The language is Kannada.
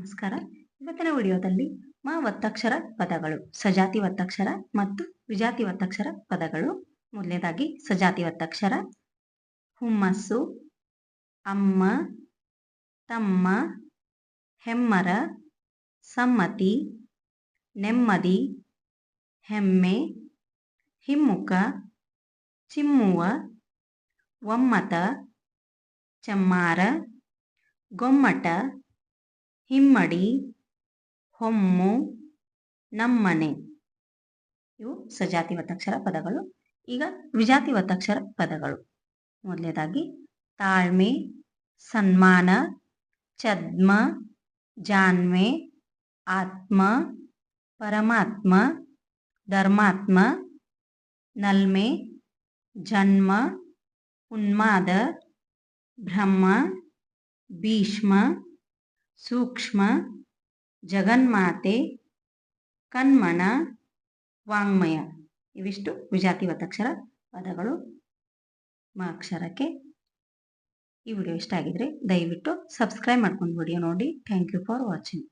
ನಮಸ್ಕಾರ. ಇವತ್ತಿನ ವಿಡಿಯೋದಲ್ಲಿ ಮಾ ಒತ್ತಕ್ಷರ ಪದಗಳು, ಸಜಾತಿ ಒತ್ತಕ್ಷರ ಮತ್ತು ವಿಜಾತಿ ಒತ್ತಕ್ಷರ ಪದಗಳು. ಮೊದಲನೇದಾಗಿ ಸಜಾತಿ ಒತ್ತಕ್ಷರ ಹುಮ್ಮಸ್ಸು, ಅಮ್ಮ, ತಮ್ಮ, ಹೆಮ್ಮರ, ಸಮ್ಮತಿ, ನೆಮ್ಮದಿ, ಹೆಮ್ಮೆ, ಹಿಮ್ಮುಖ, ಚಿಮ್ಮುವ, ಒಮ್ಮತ, ಚಮ್ಮಾರ, ಗೊಮ್ಮಟ ಹಿಮ್ಮಡಿ, ಹೊಮ್ಮು, ನಮ್ಮನೆ. ಇವು ಸಜಾತಿ ಒತ್ತಕ್ಷರ ಪದಗಳು. ಈಗ ವಿಜಾತಿ ಒತ್ತಕ್ಷರ ಪದಗಳು. ಮೊದಲನೇದಾಗಿ, ತಾಳ್ಮೆ, ಸನ್ಮಾನ, ಛದ್ಮ, ಜಾನ್ಮೆ, ಆತ್ಮ, ಪರಮಾತ್ಮ, ಧರ್ಮಾತ್ಮ, ನಲ್ಮೆ, ಜನ್ಮ, ಉನ್ಮಾದ, ಬ್ರಹ್ಮ, ಭೀಷ್ಮ ಸೂಕ್ಷ್ಮ, ಜಗನ್ಮಾತೆ ಕನ್ಮಣ ವಾಂಗ್ಮಯ. ಇವಿಷ್ಟು ವಿಜಾತಿ ಒತ್ತಕ್ಷರ ಪದಗಳು ಮ ಅಕ್ಷರಕ್ಕೆ. ಈ ವಿಡಿಯೋ ಇಷ್ಟ ಆಗಿದ್ರೆ ದಯವಿಟ್ಟು ಸಬ್ಸ್ಕ್ರೈಬ್ ಮಾಡ್ಕೊಂಡು ವಿಡಿಯೋ ನೋಡಿ. Thank you for watching